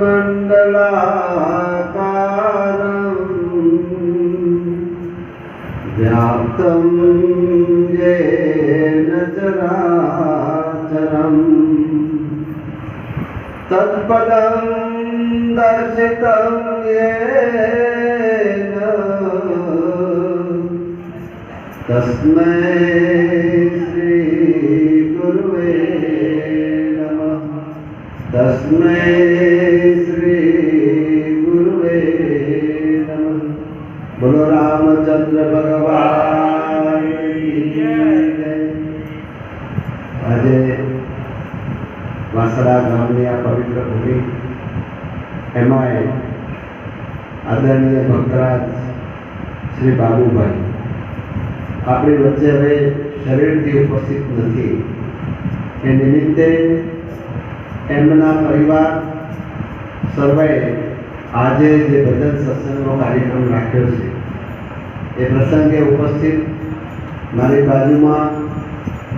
मण्डलाकारम् व्याप्तं येन चराचरम् तत्पदं तस्मै तस्मै श्रीगुरुवे नमः बोलो रामचंद्र भगवान की जय આજે વાસડા ગામની આ પવિત્ર ભૂમિ એમાંય આદરણીય ભક્તરાજ શ્રી બાબુભાઈ આપણી વચ્ચે હવે શરીરથી ઉપસ્થિત નથી એ નિમિત્તે એમના પરિવાર સર્વે આજે જે ભજન સત્સંગનો કાર્યક્રમ રાખ્યો છે, એ પ્રસંગે ઉપસ્થિત મારી બાજુમાં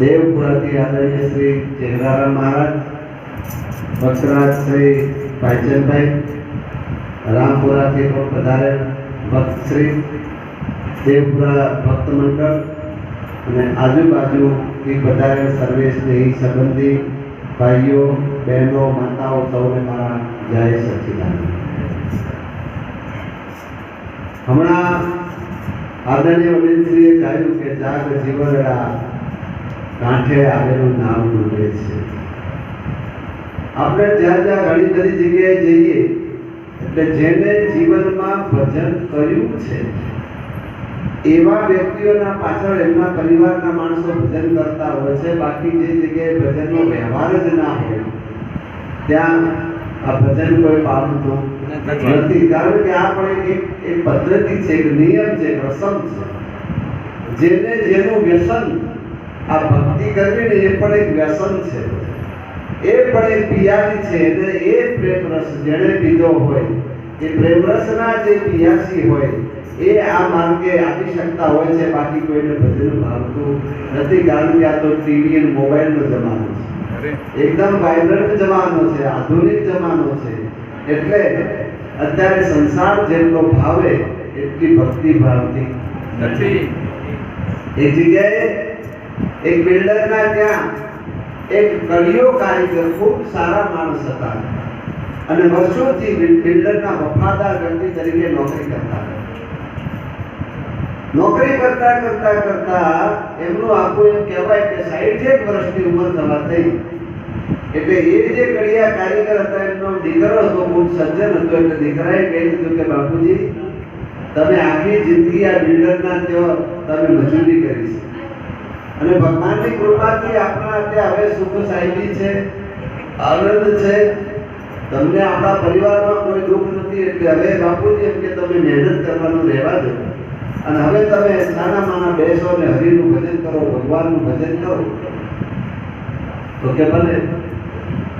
દેવપુરાથી આદરણીય શ્રી ચેહરારામ મહારાજ, ભક્તરાજ શ્રી ભાઈચંદભાઈ રામપુરાથી પણ પધારે ભક્ત શ્રી દેવપુરા ભક્ત મંડળ અને આજુબાજુથી વધારે સર્વે સ્નેહી સંબંધી ભાઈઓ બહેનો, માતાઓ સૌને મારા જય સચિદાનંદ. હમણાં આદરણીય વડીલશ્રીએ કહ્યું કે જાગ જીવનડા કાંઠે આવેલું નામ ડૂબે છે. આપણે જ્યાં જ્યાં ઘણી બધી જગ્યાએ જઈએ, એટલે જેને જીવનમાં ભજન કર્યું છે, એવા વ્યક્તિઓના પાછળ એમના પરિવારના માણસો ભજન કરતા હોય છે. બાકી જે જગ્યાએ ભજનનો વ્યવહાર જ ના હોય ત્યાં આ ભજન કોઈ પામતું નથી. કારણ કે આ પણ એક એક પદ્ધતિ છે એક નિયમ છે રસમ છે. જેને જેનું વ્યસન આ ભક્તિ કરવી ને એ પણ એક વ્યસન છે. એ પણ એક પિયાસી છે એટલે એ પ્રેમ રસ જેણે પીધો હોય એ પ્રેમ રસના જે પિયાસી હોય એ આ માર્ગે આપી શકતા હોય છે. બાકી કોઈને ભજન ભાવતું નથી. કારણ કે આ તો ટીવી અને મોબાઈલનો જમાનો છે. એકદમ વાઇબ્રન્ટ જમાનો છે આધુનિક જમાનો છે. એટલે અત્યારે સંસાર જેટલો ભાવે એટલી ભક્તિ ભાવતી નથી. એક જગ્યાએ એક બિલ્ડરના ત્યાં એક કડિયો કારીગર ખૂબ સારા માણસ હતા. અને વર્ષોથી બિલ્ડરના વફાદાર વ્યક્તિ તરીકે નોકરી કરતા હતા. નોકરી કરતા કરતા કરતા એમનું આખું એમ કહેવાય કે સાઠ એક વર્ષની ઉંમર થવા થઈ. એટલે એ જે કડિયા કારીગર હતા, એમનો દીકરો હતો, ખૂબ સજ્જન હતો, એટલે દીકરાએ કહી દીધું કે, બાપુજી, તમે આખી જિંદગી આ બિલ્ડરના ત્યાં તમે મજૂરી કરી છે. અને ભગવાનની કૃપાથી આપણા અત્યારે હવે સુખ સાહેબી છે, આનંદ છે. તમને આપણા પરિવારમાં કોઈ દુઃખ નથી, એટલે હવે બાપુજી, એમ કે તમે મહેનત કરવાનું રહેવા દો. અને હવે તમે નાના માના બેસો ને હરિનું ભજન કરો, ભગવાનનું ભજન કરો. તો કે ભલે.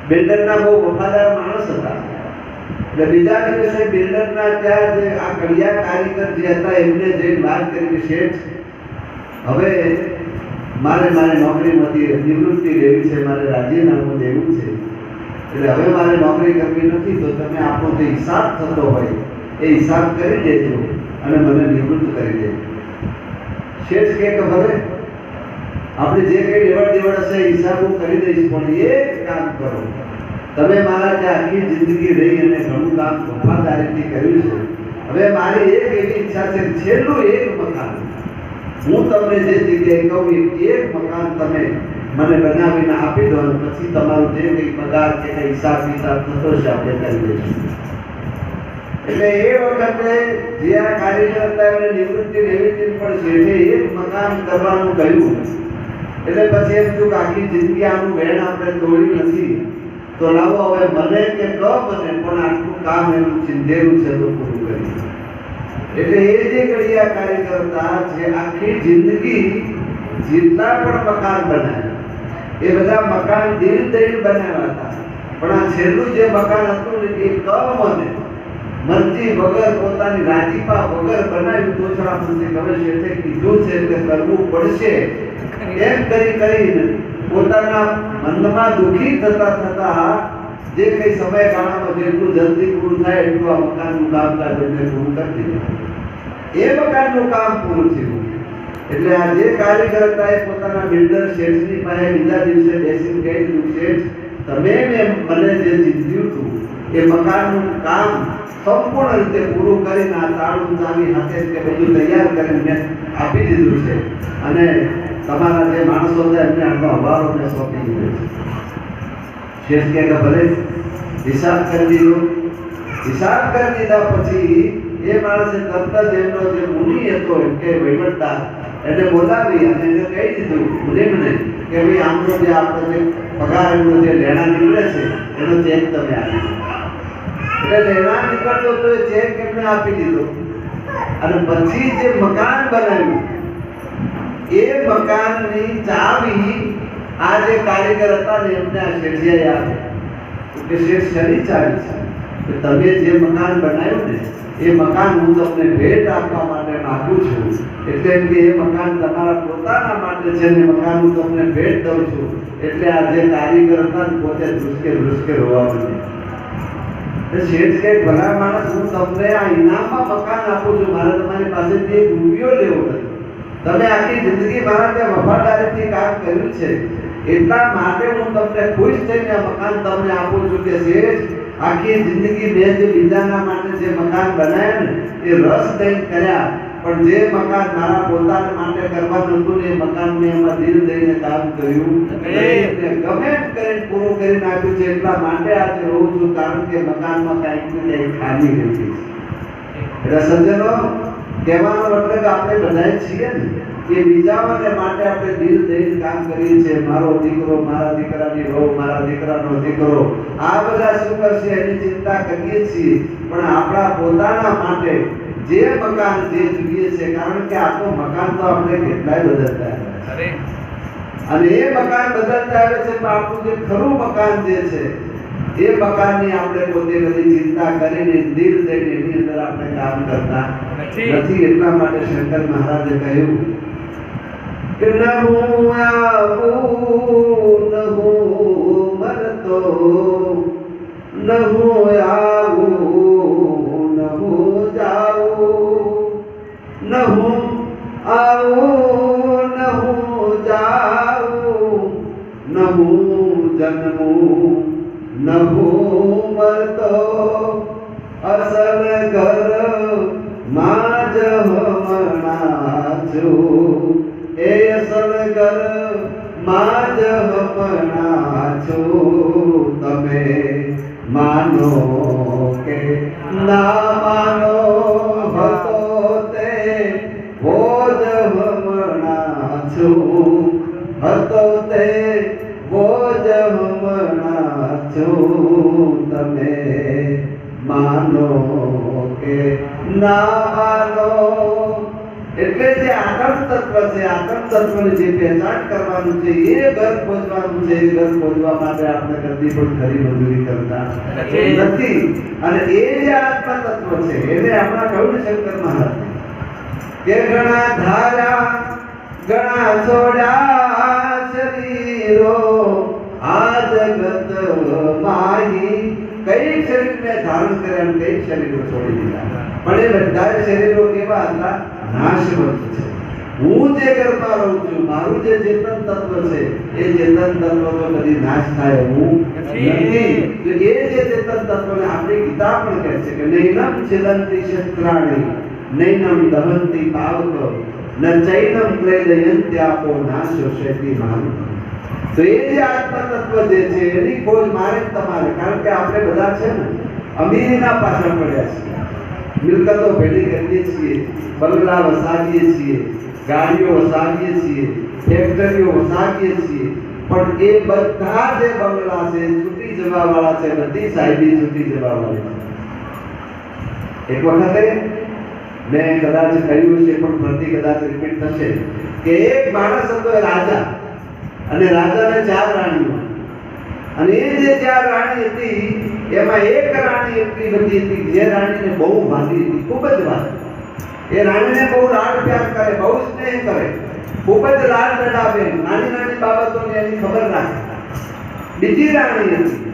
બિલ્ડરના બહુ વફાદાર માણસ હતા. એટલે બીજા દિવસે બિલ્ડરના ત્યાં જે આ કડિયા કારીગર જે હતા, એમને જઈને વાત કરી કે શેઠ, હવે મારે મારે નોકરીમાંથી નિવૃત્તિ લેવી છે, મારે રાજીનામું દેવું છે. એટલે હવે મારે નોકરી કરવી નથી, તો તમે આપણો જે હિસાબ થતો હોય, એ હિસાબ કરી દેજો. અને મને નિવૃત્ત કરી દેજો શેઠ કે ભલે, આપણે જે કંઈ લેવડ દેવડ હશે હિસાબ હું કરી દઈશ, પણ એક કામ કરો. તમે મારા ત્યાં આખી જિંદગી રહી અને ઘણું કામ વફાદારીથી કર્યું છે. હવે મારી એક એવી ઈચ્છા છે, છેલ્લું એક મકાન. હું તમને જે જગ્યાએ કહું એક મકાન તમે મને બનાવીને આપી દો પછી તમારું જે કંઈ પગાર છે કંઈ હિસાબ કિતાબ થતો છે આપણે કરી દઈશું. એટલે એ વખતે જે આ કારીગર હતા એમને નિવૃત્તિ લેવી હતી પણ શેઠે એક મકાન કરવાનું કહ્યું, એટલે પછી એમ થયું કે આખી જિંદગી આનું વેણ આપણે તોડ્યું નથી. તો લાવો હવે મને કે ક બને પણ આટલું કામ એનું ચિંધેલું છે તો પૂરું કરી? એટલે એ જે કડિયા કારીગર હતા, જે આખી જિંદગી જેટલા પણ મકાન બનાવ્યા, એ બધા મકાન દિલ દઈને બનાવ્યા હતા. પણ આ છેલ્લું જે મકાન હતું ને, એ ક મને? મરજી વગર પોતાની રાજીપા વગર બનાવ્યું તો છડા મને ખબર છે એટલે કીધું છે કે કરવું પડશે. એમ કરી કરીને પોતાના મનમાં દુખી થતા થતા જે કઈ સમયગાળામાં જેટલું જલ્દી પૂરું થાય એટલું આ મકાનનું કામકાજ એમને પૂરું કરી દીધું. એ મકાનનું કામ પૂરું થયું. એટલે આ જે કારીગર હતા એ પોતાના બિલ્ડર શેઠની પાસે બીજા દિવસે બેસીને કહી દીધું, શેઠ, તમે મેં મને જે ચીંધ્યું હતું એ મકાનનું કામ સંપૂર્ણ રીતે પૂરું કરીને આ તાળું ચાવી હાથે કે બધું તૈયાર કરીને આપી દીધું છે. અને તમારા જે માણસો હતા એમને આનો અભાવ અમને સોંપી દીધો છે. કે ભલે હિસાબ કરી દીધો. હિસાબ કરી દીધા પછી એ માણસે તરત જ એમનો જે મુનિ હતો એમ કે વહીવટદાર, એને બોલાવી અને એને કહી દીધું મુનિમને કે ભાઈ આમનો જે આપણો જે પગાર એમનો જે લેણા નીકળે છે, એનો ચેક તમે આપી. એટલે લેણા નીકળતો તો ચેક એમને આપી દીધો? અને પછી જે મકાન બનાવ્યું, એ મકાનની ચાવી આ જે કારીગર હતા ને એમને આ શેઠિયાએ આપી. કે શેઠ, શેની ચાવી છે? કે તમે જે મકાન બનાવ્યું ને, એ મકાન હું તમને ભેટ આપવા માટે માગું છું. એટલે કે એ મકાન તમારા પોતાના માટે છે ને મકાન હું તમને ભેટ દઉં છું. એટલે આ જે કારીગર હતા ને પોતે ધ્રુસકે ધ્રુસકે રોવા એટલે શેઠ કે, ભલા માણસ, હું તમને આ ઇનામમાં મકાન આપું છું. મારે તમારી પાસેથી એક રૂપિયો લેવો નથી. તમે આખી જિંદગી મારા ત્યાં વફાદારીથી કામ કર્યું છે. એટલા માટે હું તમને ખુશ થઈને મકાન તમને આપું છું કે શેઠ, આખી જિંદગી મેં જે બીજાના માટે જે મકાન બનાવ્યા ને, એ રસ દઈને કર્યા. પણ જે મકાન મારા પોતાના માટે કરવાનું હતું ને એ મકાન મેં એમાં દિલ દઈને કામ કર્યું. ગમે કરીને પૂરું કરી નાખ્યું છે એટલા માટે આજે રહું છું કારણ કે મકાનમાં કાંઈક ને કાંઈક ખામી રહી છે. એટલે સજ્જનો કહેવાનો મતલબ આપણે બધા છીએ ને કે બીજાઓને માટે આપણે દિલ દઈને કામ કરીએ છીએ. મારો દીકરો મારા દીકરાની રહો મારા દીકરાનો દીકરો આ બધા શું કરશે એની ચિંતા કરીએ છીએ. પણ આપણા પોતાના માટે જે મકાન જે જોઈએ છે કારણ કે આ તો મકાન તો આપણે કેટલાય બદલતા અરે. અને એ મકાન બદલતા આવે છે પણ આપણું જે ખરું મકાન જે છે એ મકાનની આપણે પોતે બધી ચિંતા કરીને દિલ દઈને એની અંદર આપણે કામ કરતા નથી. એટલા માટે શંકર મહારાજે કહ્યું કે ન હું આવું ન હું મરતો ન ના એટલે જે આત્મ તત્વ છે આત્મ તત્વની જે પહેચાન કરવાનું છે એ ઘર પહોંચવાનું છે એ ઘર પહોંચવા માટે આપણે કદી પણ ખરી મજૂરી કરતા નથી. અને એ જે આત્મ તત્વ છે એને આપણા કહ્યું શંકર મહારાજ કે ઘણા ધારા ઘણા છોડા શરીરો આ જગત માહી. કઈ શરીરને ધારણ કર્યા કઈ શરીરો છોડી દીધા. પણ એ બધા શરીરો કેવા હતા? નાશવંત છે. હું જે કરતા રહું છું મારું જે ચેતન તત્વ છે એ ચેતન તત્વ તો કદી નાશ થાય. નથી. તો એ જે ચેતન તત્વને આપણી ગીતા પણ કહે છે કે નૈનમ છિદંતી શસ્ત્રાણી નૈનમ દહંતી પાવક ન ચૈનમ ક્લેદયંતિ આપો નાશ શેતી માન તો એ જે આત્મ તત્વ જે છે એની ખોજ મારે તમારે. કારણ કે આપણે બધા છે ને અમીરીના પાછળ પડ્યા છીએ. મિલકતો ભેગી કરીએ છીએ બંગલા વસાવીએ છીએ, ગાડીઓ વસાવીએ છીએ, ફેક્ટરીઓ વસાવીએ છીએ, પણ એ બધા જે બંગલા છે છૂટી જવા વાળા છે, બધી સાહેબી છૂટી જવા વાળી છે. એક વખતે મેં કદાચ કહ્યું છે, પણ ફરતી કદાચ રિપીટ થશે, કે એક માણસ હતો એ રાજા, અને રાજાને ચાર રાણીઓ. અને એ જે ચાર રાણી હતી એમાં એક રાણી એટલી બધી હતી જે રાણીને બહુ વાંધી હતી, ખૂબ જ વાંધી એ રાણીને બહુ લાડ પ્યાર કરે, બહુ સ્નેહ કરે, ખૂબ જ લાડ લડાવે. નાની નાની બાબતોને એની ખબર રાખે. બીજી રાણી હતી.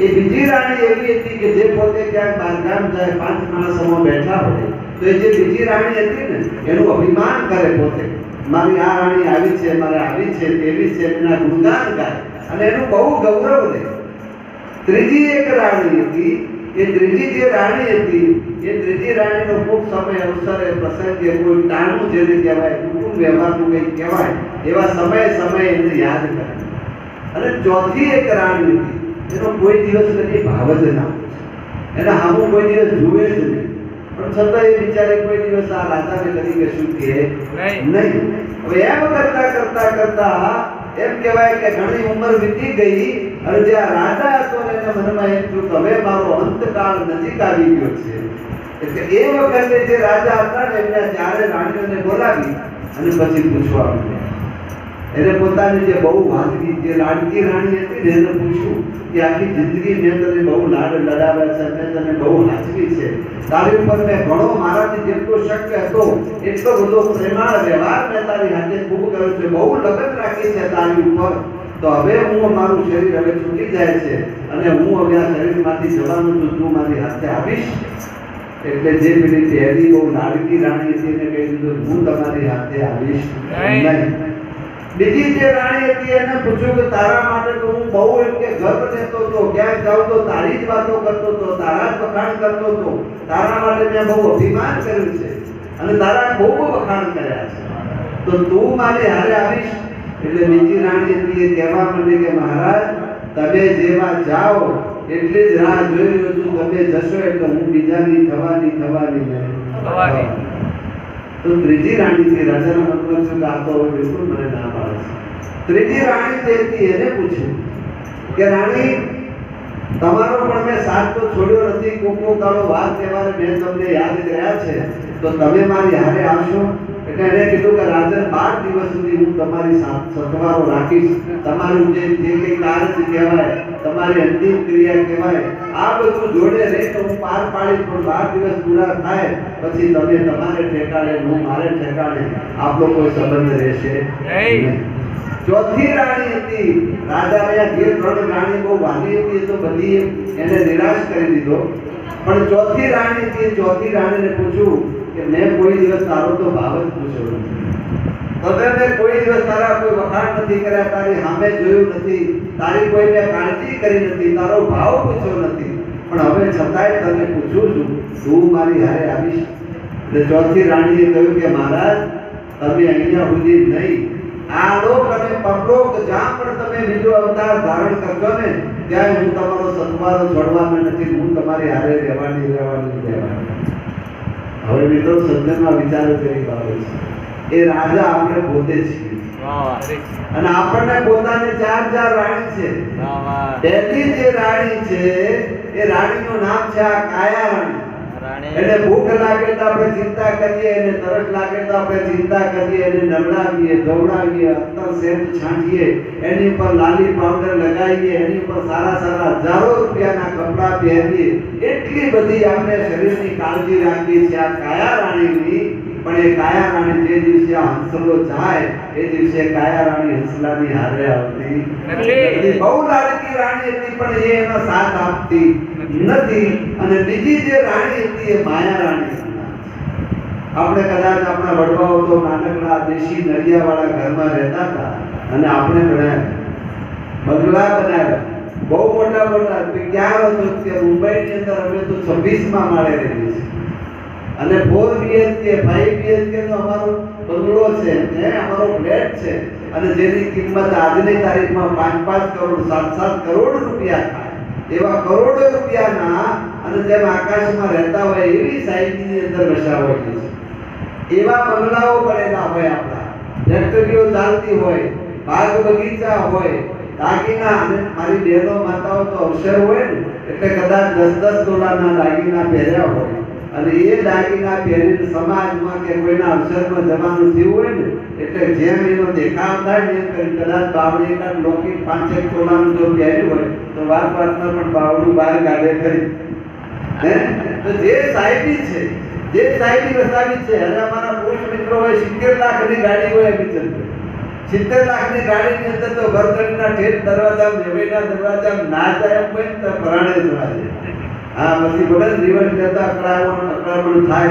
એ બીજી રાણી એવી હતી કે જે પોતે ક્યાંક બારગામ જાય, પાંચ માણસોમાં બેઠા હોય, તો એ જે બીજી રાણી હતી ને, એનું અભિમાન કરે પોતે. મારી આ રાણી આવી છે, મારે આવી છે, તેવી છે એના ગુણગાન ગાય. અને એનું બહુ ગૌરવ લે. ત્રીજી એક રાણી હતી. એ ત્રીજી જે રાણી હતી એ ત્રીજી રાણીનો ખૂબ સમય અવસરે પ્રસંગે કોઈ ટાણું જેને કહેવાય કુટુંબ વ્યવહારનું કંઈક કહેવાય એવા સમય સમય એને યાદ કરે. અને ચોથી એક રાણી હતી એનો કોઈ દિવસ કદી ભાવ જ ના એને હામું કોઈ દિવસ જુએ જ નહીં. પણ છતાં એ બિચારે કોઈ દિવસ આ રાજાને કદી કશું કહે. નહીં. હવે એમ કરતા કરતા કરતા એમ કહેવાય કે ઘણી ઉંમર વીતી ગઈ અને જે આ રાજા હતો એને મનમાં એમ થયું કે મારો અંતકાળ નજીક આવી ગયો છે, એટલે એ વખતે જે રાજા હતા ને એમને ચારે રાણીઓને બોલાવી અને પછી પૂછવા મળ્યા એને પોતાની જે બહુ વાંદગી જે લાડકી રાણી હતી ને એને પૂછ્યું કે આખી જિંદગી મેં તને બહુ લાડ લડાવ્યા છે, મેં તને બહુ નાચવી છે. તારી ઉપર મેં ઘણો મારાથી જેટલો શક્ય હતો, એટલો બધો પ્રેમાળ વ્યવહાર મેં તારી હાથે ખૂબ કર્યો છે. બહુ લગન રાખી છે તારી ઉપર. તો હવે હું મારું શરીર હવે છૂટી જાય છે અને હું હવે આ શરીરમાંથી જવાનું છું તું મારી હાથે આવીશ. એટલે જે પેલી પહેલી બહુ લાડકી રાણી હતી એને કહી દીધું હું તમારી હાથે આવીશ. નહીં. બીજી જે રાણી હતી એને પૂછ્યું કે તારા માટે તો હું બહુ એમ કે ગર્વ લેતો હતો ક્યાંક જાઉં તો તારી જ વાતો કરતો હતો તારા જ વખાણ કરતો હતો. તારા માટે મેં બહુ અભિમાન કર્યું છે. અને તારા બહુ વખાણ કર્યા છે. તો તું મારી હારે આવીશ. એટલે બીજી રાણી કહેવા માટે કે મહારાજ તમે જેવા જાઓ એટલી જ રાહ જોઈ રહ્યો છું તમે જશો એટલે હું બીજાની થવાની થવાની નહીં. તો ત્રીજી રાણી છે રાજાના મતલબ થયું કે આ તો બિલકુલ મને ના પાડે છે. ત્રીજી રાણી જે હતી એને પૂછ્યું કે રાણી તમારો પણ મેં સાથ તો છોડ્યો નથી. કોકનો કોક વાત વાર તહેવારે મેં તમને યાદ કર્યા છે. તો તમે મારી હારે આવશો. એટલે એને કીધું કે રાજન બાર દિવસ સુધી હું તમારી સાથ રાખીશ. તમારું જે જે કંઈ કાર્ય કહેવાય તમારી અંતિમ ક્રિયા કહેવાય આ બધું જોડે રહે તો હું પાર પાડીશ પણ બાર દિવસ પૂરા થાય. પછી તમે તમારે ઠેકાણે હું મારે ઠેકાણે આપણો કોઈ સંબંધ રહેશે? નહીં. ચોથી રાણી હતી. રાજાને આ જે ત્રણ રાણી બહુ વાલી હતી તો બધી એને નિરાશ કરી દીધો. પણ ચોથી રાણી હતી, ચોથી રાણીને પૂછ્યું કે મેં કોઈ દિવસ તારો તો ભાવ જ પૂછ્યો નથી. મેં કોઈ દિવસ તારા કોઈ વખાણ નથી કર્યા, તારી સામે જોયું નથી, તારી કોઈ મેં કાળજી કરી નથી, તારો ભાવ પૂછ્યો નથી. પણ હવે છતાંય તને પૂછું છું, તું મારી હારે આવીશ. એટલે ચોથી રાણીએ કહ્યું કે મહારાજ, તમે અહીંયા સુધી નહીં આ લોક અને પરલોક જ્યાં પણ તમે બીજો અવતાર ધારણ કરજો ને ત્યાં હું તમારો સત્વારો છોડવાનો નથી હું તમારી હારે રહેવાની રહેવાની રહેવાની. હવે મિત્રો સજ્જનમાં વિચારો કરી બાબત છે. એ રાજા આપણે પોતે છીએ. અને આપણને પોતાને ચાર ચાર રાણી છે. પહેલી જે રાણી છે એ રાણીનું નામ છે આ કાયા રાણી એને ભૂખ લાગે તો આપણે ચિંતા કરીએ અને તરસ લાગે તો આપણે ચિંતા કરીએ, એને નવડાવીએ ધોવડાવીએ અત્તર સેન્ટ છાંટીએ, એની પર લાલી પાવડર લગાવીએ, એની પર સારા સારા હજારો રૂપિયાના કપડાં પહેરીએ. એટલી બધી આપણે શરીરની કાળજી રાખીએ છીએ આ કાયા રાણીની પણ એ કાયા રાણી જે દિવસે આ હંસલો જાય એ દિવસે કાયા રાણી હંસલાની હારે આવતી. નથી. બહુ લાડકી રાણી હતી પણ એ એનો સાથ આપતી નથી. અને બીજી જે રાણી હતી એ માયા રાણી આપણે કદાચ આપણા વડવાઓ તો નાનકડા દેશી નળિયાવાળા ઘરમાં રહેતા હતા અને આપણે બનાવ્યા બંગલા બનાવ્યા. બહુ મોટા મોટા ક્યાં હતું કે મુંબઈની અંદર અમે તો છવ્વીસમાં માળે રહીએ છીએ. અને ફોર બીએચકે ફાઈવ બીએચકે નો અમારો બંગલો છે, હે? અમારો ફ્લેટ છે. અને જેની કિંમત આજની તારીખમાં પાંચ પાંચ કરોડ સાત સાત કરોડ રૂપિયા થાય. એવા કરોડો રૂપિયાના અને જેમ આકાશમાં રહેતા હોય એવી સાઈડની અંદર વસાવેલી છે. એવા બંગલાઓ પડેલા હોય આપણા. ફેક્ટરીઓ ચાલતી હોય, બાગ બગીચા હોય, દાગીના, અને મારી બહેનો, માતાઓ તો અવસર હોય ને, એટલે કદાચ દસ દસ તોલાના દાગીના પહેર્યા હોય. અને એ દાગીના પહેરીને સમાજમાં કે કોઈના અવસરમાં જવાનું થયું હોય ને, એટલે જેમ એનો દેખાવ થાય ને એમ કદાચ બાવળી એકાદ લોકી પાંચેક તોલાનું જો પહેર્યું હોય, તો વાત વાતમાં પણ બાવડું બહાર કાઢે ખરી. હે? તો જે સાહેબી છે, જે સાહેબી વસાવી છે, અને અમારા પુરુષ મિત્રો હોય, સિત્તેર લાખની ગાડી હોય વિચલ સિત્તેર લાખની ગાડીની અંદર તો ભરતડીના ઠેઠ દરવાજા જમીનના દરવાજા ના જાય એમ તો પરાણે જવા દે. હા, પછી ભલે રિવર્સ જતા અકળામણ અકળામણ થાય.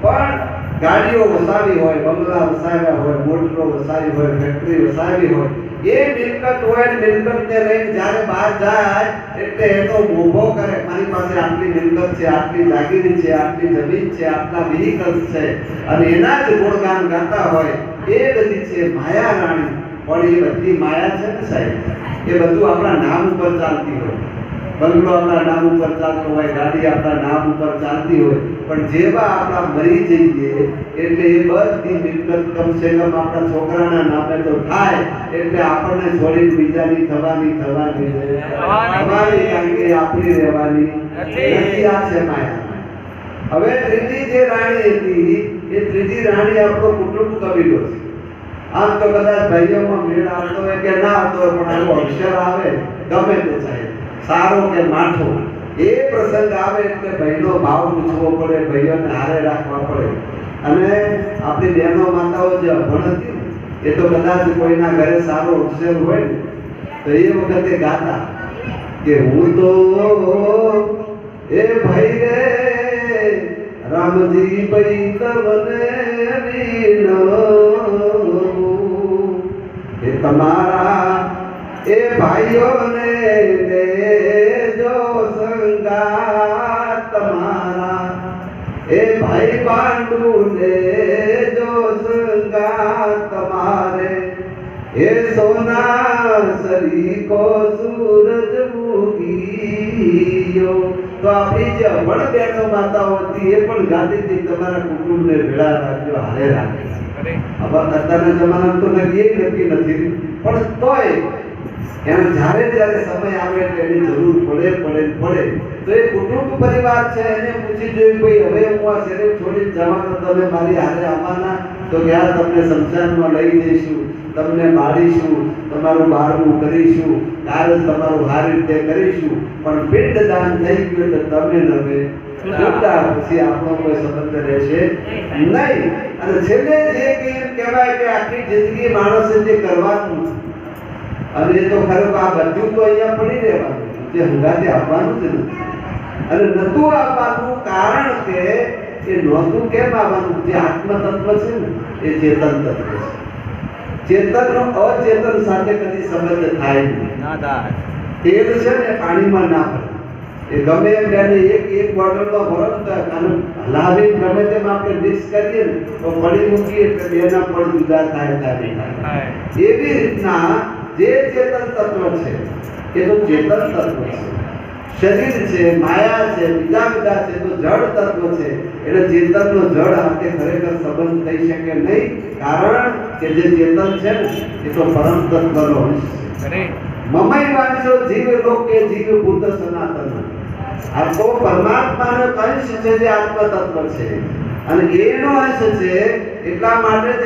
પણ ગાડીઓ વસાવી હોય, બંગલા વસાવ્યા હોય, મોટરો વસાવી હોય ફેક્ટરી વસાવી હોય, એ મિલકત હોય ને મિલકતને લઈને જ્યારે બહાર જાય, એટલે એ તો મોભો કરે. મારી પાસે આટલી મિલકત છે, આટલી જાગીરી છે, આટલી જમીન છે, આટલા વ્હીકલ્સ છે. અને એના જ ગુણગાન ગાતા હોય. એ બધી છે માયા રાણી પણ એ બધી માયા છે ને સાહેબ? એ બધું આપણા નામ ઉપર ચાલતી હોય. બંગલો આપણા નામ ઉપર ચાલતો હોય ગાડી આપણા નામ ઉપર ચાલતી હોય પણ જેવા આપણા મરી જઈએ એટલે એ બધી મિલકત કમસે કમ આપણા છોકરાના નામે તો થાય એટલે આપણને છોડીને બીજાની થવાની થવાની થવાની. કારણ કે આપણી રહેવાની. નથી. આ છે માયા. હવે ત્રીજી જે રાણી હતી એ ત્રીજી રાણી આપણો કુટુંબ કબીલો છે. આમ તો કદાચ ભાઈઓમાં મેળ આવતો હોય કે ના આવતો હોય પણ આવો અક્ષર આવે ગમે તે સાહેબ સારો કે માઠો? એ પ્રસંગ આવે એટલે ભાઈનો ભાવ પૂછવો પડે, ભાઈઓને હારે રાખવા પડે. અને આપણી બહેનો માતાઓ જે અભણ હતી, એ તો કદાચ કોઈના ઘરે સારો અક્ષર હોય ને, તો એ વખતે ગાતા કે હું તો એ ભાઈ રે, રામજી ભાઈ તમને વિનવું. એ તમારા એ ભાઈઓને દેજો સંગાત તમારા એ ભાઈ પાંડુ જો સંગાત તમારે એ સોના સરીકો સૂરજ ઉગીયો. તો આપણી જે અભણ બહેનો માતાઓ હતી એ પણ ગાંધીજી તમારા કુટુંબને ભેળા રાખજો હારે રાખે હવે અત્યારના જમાનામાં તો નક્કી નથી પણ તોય એમ જ્યારે જ્યારે સમય આવે એટલે એની જરૂર પડે પડે પડે. તો એ કુટુંબ પરિવાર છે, એને પૂછી જોયું ભાઈ, હવે હું આ શરીર છોડીને જવાનો તમે મારી હારે આવવાના? તો આ તમને સંસારમાં લઈ જઈશું, તમને મારીશું, તમારું બારવું કરીશું કાર્ય તમારું હારી રીતે કરીશું. પણ પિંડ દાન થઈ ગયું તો તમે નમે છૂટા પછી આપણો કોઈ સંબંધ રહેશે નહીં. અને છેલ્લે જે કહેવાય કે આખી જિંદગી માણસે જે કરવાનું અને એ તો ખરો આ બધું તો અહીંયા પડી રહેવાનું જે હંગાતે આપવાનું જ નથી. અને નતું આપવાનું કારણ કે એ નહોતું કેમ આવવાનું જે આત્મતત્વ છે ને એ ચેતન તત્વ છે. ચેતનનો અચેતન સાથે કદી સંબંધ થાય નહીં. તેલ છે ને પાણીમાં ના પડે એ ગમે એમ બેને એક એક બોટલમાં ભરો ને તો આને ગમે તેમ આપણે મિક્સ કરીએ ને તો પડી મૂકીએ એટલે બેના પડ જુદા થાય. થાય. એવી રીતના જે ચેતન તત્વ છે એ તો ચેતન તત્વ છે. શરીર છે માયા છે બીજા બધા છે તો જળ તત્વ છે. એટલે ચેતનનો જળ હાથે ખરેખર સંબંધ થઈ શકે નહીં કારણ કે જે ચેતન છે ને એ તો પરમ તત્વનો અંશ છે. મમય વાંચો જીવ લોકે જીવ ભૂત સનાતન. આ તો પરમાત્માનો અંશ છે જે આત્મ તત્વ છે. અને એનો અંશ છે એટલા માટે